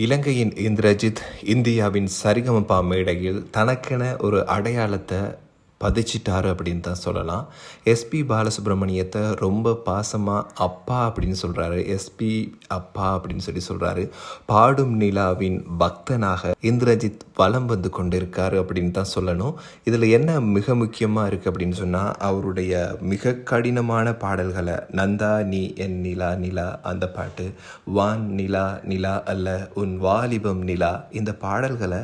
இலங்கையின் இந்திரஜித் இந்தியாவின் சரிகமபா மேடையில் தனக்கென ஒரு அடையாளத்தை பதிச்சிட்டாரு அப்படின்னு தான் சொல்லலாம். எஸ்பி பாலசுப்ரமணியத்தை ரொம்ப பாசமாக அப்பா அப்படின்னு சொல்கிறாரு எஸ்பி அப்பா அப்படின்னு சொல்லி சொல்கிறாரு பாடும் நிலாவின் பக்தனாக இந்திரஜித் வலம் வந்து கொண்டிருக்காரு அப்படின்னு தான் சொல்லணும். இதில் என்ன மிக முக்கியமாக இருக்குது அப்படின்னு சொன்னால் அவருடைய மிக கடினமான பாடல்களை நந்தா நீ என் நிலா நிலா அந்த பாட்டு வான் நிலா நிலா அல்ல உன் வாலிபம் நிலா இந்த பாடல்களை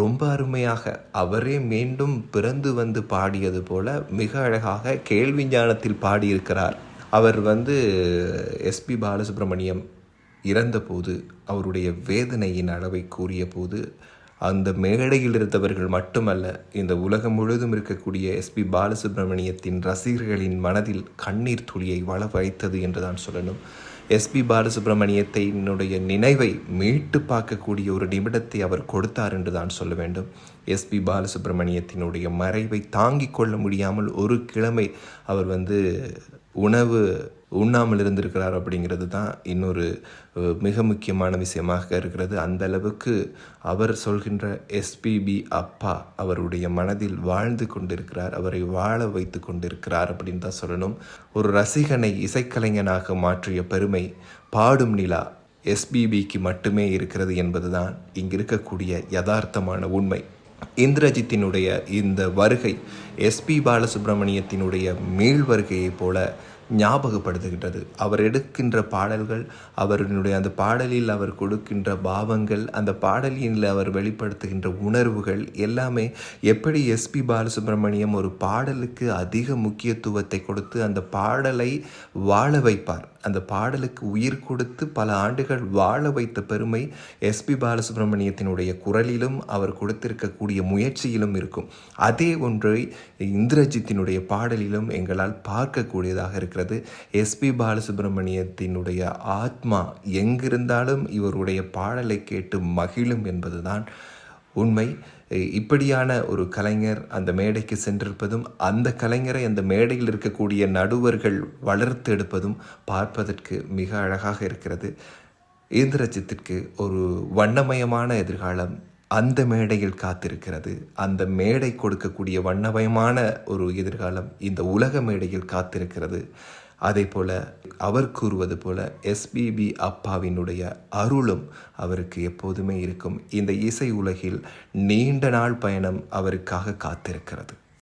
ரொம்ப அருமையாக அவரே மீண்டும் பிறந்து வந்து பாடியது போல மிக அழகாக கேள்வி ஞானத்தில் பாடியிருக்கிறார். அவர் வந்து எஸ்பி பாலசுப்ரமணியம் இறந்தபோது அவருடைய வேதனையின் அளவை கூறிய போது அந்த மேடையில் இருந்தவர்கள் மட்டுமல்ல இந்த உலகம் முழுதும் இருக்கக்கூடிய எஸ்பி பாலசுப்ரமணியத்தின் ரசிகர்களின் மனதில் கண்ணீர் துளியை வள வைத்தது என்று தான் சொல்லணும். எஸ்பி பாலசுப்ரமணியத்தினுடைய நினைவை மீட்டு பார்க்கக்கூடிய ஒரு நிமிடத்தை அவர் கொடுத்தார் என்று தான் சொல்ல வேண்டும். எஸ்பி பாலசுப்ரமணியத்தினுடைய மறைவை தாங்கிக் கொள்ள முடியாமல் ஒரு கிழமை அவர் வந்து உணவு உண்ணாமல் இருந்திருக்கிறார் அப்படிங்கிறது தான் இன்னொரு மிக முக்கியமான விஷயமாக இருக்கிறது. அந்த அளவுக்கு அவர் சொல்கின்ற எஸ்பிபி அப்பா அவருடைய மனதில் வாழ்ந்து கொண்டிருக்கிறார் அவரை வாழ வைத்து கொண்டிருக்கிறார் அப்படின்னு தான் சொல்லணும். ஒரு ரசிகனை இசைக்கலைஞனாக மாற்றிய பெருமை பாடும் நிலா எஸ்பிபிக்கு மட்டுமே இருக்கிறது என்பதுதான் இங்கு இருக்கக்கூடிய யதார்த்தமான உண்மை. இந்திரஜித்தினுடைய இந்த வருகை எஸ்பி பாலசுப்ரமணியத்தினுடைய மீள் வருகையைப் போல ஞாபகப்படுத்துகின்றது. அவர் எடுக்கின்ற பாடல்கள் அவருடைய அந்த பாடலில் அவர் கொடுக்கின்ற பாவங்கள் அந்த பாடலில் அவர் வெளிப்படுத்துகின்ற உணர்வுகள் எல்லாமே எப்படி எஸ்பி பாலசுப்ரமணியம் ஒரு பாடலுக்கு அதிக முக்கியத்துவத்தை கொடுத்து அந்த பாடலை வாழ வைப்பார்? அந்த பாடலுக்கு உயிர் கொடுத்து பல ஆண்டுகள் வாழ வைத்த பெருமை எஸ்பி பாலசுப்ரமணியத்தினுடைய குரலிலும் அவர் கொடுத்திருக்கக்கூடிய முயற்சியிலும் இருக்கும். அதே ஒன்றை இந்திரஜித்தினுடைய பாடலிலும் எங்களால் பார்க்கக்கூடியதாக இருக்கிறது. எஸ்பி பாலசுப்ரமணியத்தினுடைய ஆத்மா எங்கிருந்தாலும் இவருடைய பாடலை கேட்டு மகிழும் என்பதுதான் உண்மை. இப்படியான ஒரு கலைஞர் அந்த மேடைக்கு சென்றிருப்பதும் அந்த கலைஞரை அந்த மேடையில் இருக்கக்கூடிய நடுவர்கள் வளர்த்து எடுப்பதும் பார்ப்பதற்கு மிக அழகாக இருக்கிறது. இந்திரஜித்திற்கு ஒரு வண்ணமயமான எதிர்காலம் அந்த மேடையில் காத்திருக்கிறது. அந்த மேடை கொடுக்கக்கூடிய வண்ணமயமான ஒரு எதிர்காலம் இந்த உலக மேடையில் காத்திருக்கிறது. அதே போல அவர் கூறுவது போல எஸ்பிபி அப்பாவினுடைய அருளும் அவருக்கு எப்போதுமே இருக்கும். இந்த இசை உலகில் நீண்ட நாள் பயணம் அவருக்காக காத்திருக்கிறது.